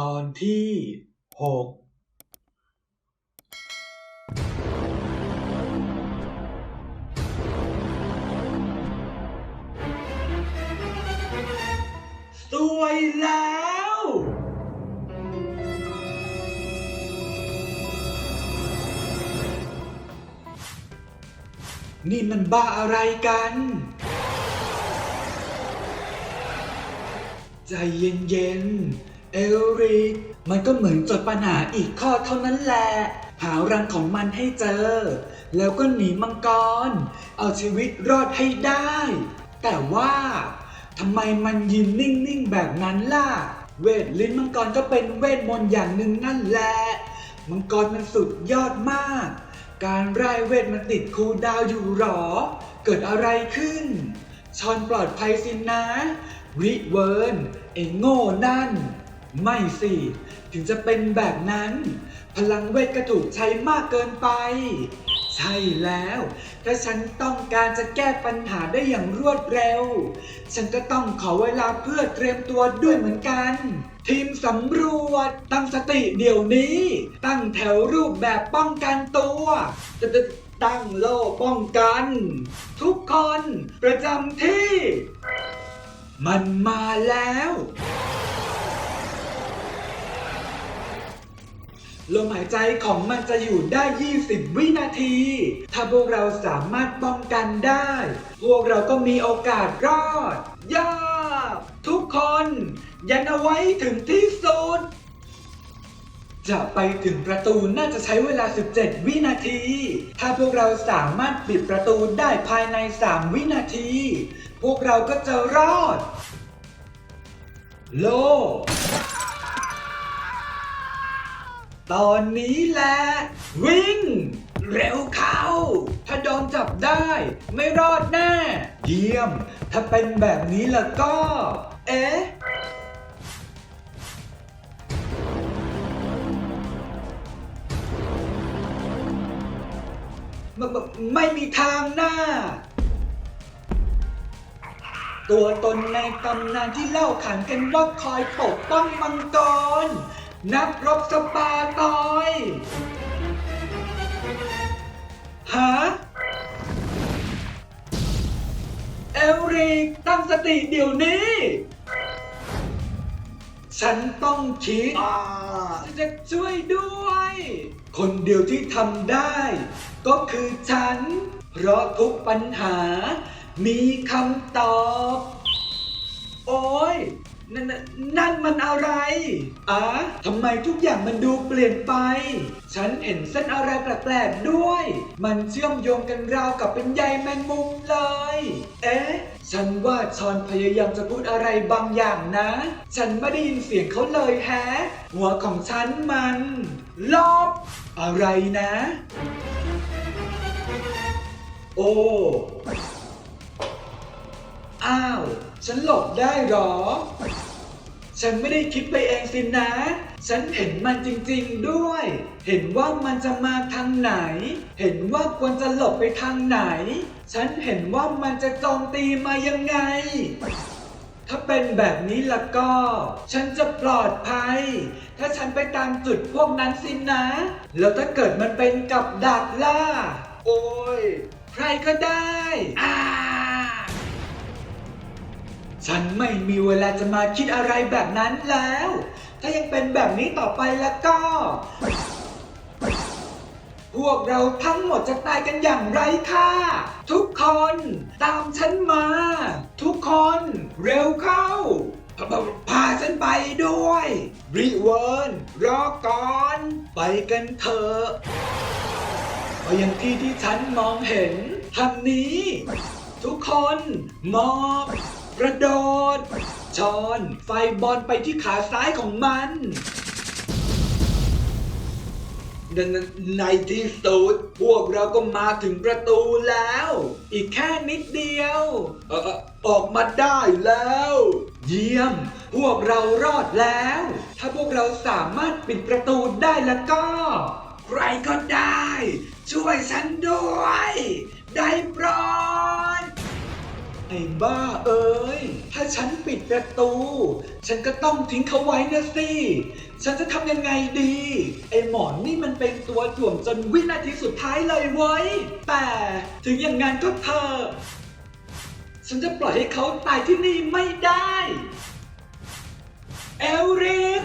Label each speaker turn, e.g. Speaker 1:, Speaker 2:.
Speaker 1: ตอนที่หกสวยแล้ว นี่มันบ้าอะไรกัน ใจเย็นๆ เอลริกมันก็เหมือนจดปัญหาอีกข้อเท่านั้นแหละ หารังของมันให้เจอ แล้วก็หนีมังกร เอาชีวิตรอดให้ได้ แต่ว่าทำไมมันยืนนิ่งๆแบบนั้นล่ะ เวทลิ้นมังกรก็เป็นเวทมนต์อย่างหนึ่งนั่นแหละ มังกรมันสุดยอดมาก การไร้เวทมันติดคูดาวอยู่หรอ เกิดอะไรขึ้น ชอนปลอดภัยสินะ ริเวิร์นไอ้โง่นั่น ไม่สิ ถึงจะเป็นแบบนั้น พลังเวทก็ถูกใช้มากเกินไป ใช่แล้ว ถ้าฉันต้องการจะแก้ปัญหาได้อย่างรวดเร็ว ฉันก็ต้องขอเวลาเพื่อเตรียมตัวด้วยเหมือนกัน ทีมสำรวจตั้งสติเดี๋ยวนี้ ตั้งแถวรูปแบบป้องกันตัวตตตั้งโล่ป้องกัน ทุกคนประจำที่ มันมาแล้ว ลมหายใจของมันจะอยู่ได้ 20 วินาที ถ้าพวกเราสามารถป้องกันได้ พวกเราก็มีโอกาสรอดย่าทุกคน ยันเอาไว้ถึงที่สุด จะไปถึงประตูน่าจะใช้เวลา 17 วินาที ถ้าพวกเราสามารถปิดประตูได้ภายใน 3 วินาที พวกเราก็จะรอด โล ตอนนี้แหละวิ่ง เร็วเข้า ถ้าโดนจับได้ ไม่รอดแน่ เยี่ยม ถ้าเป็นแบบนี้แล้วก็ เอ๊ะไม่ม่ไม่มีทางหน้า ตัวตนในตำนานที่เล่าขานกันว่าคอยปกป้องมังกร นักรบสปาตอยฮะเอลริกตั้งสติเดี๋ยวนี้ ฉันต้องคิดฉันจะช่วยด้วย คนเดียวที่ทำได้ ก็คือฉัน เพราะทุกปัญหามีคำตอบ โอ้ย นนนั่นมันอะไรอะทำไมทุกอย่างมันดูเปลี่ยนไป ฉันเห็นเส้นอะไรแปลกๆด้วย มันเชื่อมโยงกันราวกับเป็นใยแมงมุมเลย เอ๊ะ ฉันว่าชอนพยายามจะพูดอะไรบางอย่างนะ ฉันไม่ได้ยินเสียงเขาเลยแฮะ หัวของฉันมัน ลบ อะไรนะ โอ้ อ้าว ฉันหลบได้หรอ ฉันไม่ได้คิดไปเองสินะ ฉันเห็นมันจริงๆด้วย เห็นว่ามันจะมาทางไหน เห็นว่าควรจะหลบไปทางไหน ฉันเห็นว่ามันจะโจมตีมายังไง ถ้าเป็นแบบนี้ละก็ ฉันจะปลอดภัย ถ้าฉันไปตามจุดพวกนั้นสินะ แล้วถ้าเกิดมันเป็นกับดักล่ะ โอ้ย ใครก็ได้อ่า ฉันไม่มีเวลาจะมาคิดอะไรแบบนั้นแล้ว ถ้ายังเป็นแบบนี้ต่อไปแล้วก็ พวกเราทั้งหมดจะตายกันอย่างไรค่า ทุกคนตามฉันมา ทุกคนเร็วเข้า พาพพาฉันไปด้วยริเวิร์นรอก่อน ไปกันเถอะไปยังที่ที่ฉันมองเห็นทางนี้ ทุกคนมอบ กระโดด ชอนไฟบอลไปที่ขาซ้ายของมันในในที่สุดพวกเราก็มาถึงประตูแล้ว อีกแค่นิดเดียวออออกมาได้แล้ว เยี่ยม พวกเรารอดแล้ว ถ้าพวกเราสามารถปิดประตูได้แล้วก็ ใครก็ได้ ช่วยฉันด้วย ได้โปรดไอ้ บ้าเอ้ย ถ้าฉันปิดประตู ฉันก็ต้องทิ้งเขาไว้นะสิ ฉันจะทำยังไงดี ไอ้หมอนนี่มันเป็นตัวถ่วงจนวินาทีสุดท้ายเลยเว้ย แต่ถึงอย่างนั้นก็เถอะฉันจะปล่อยให้เขาตายที่นี่ไม่ได้ เอลริก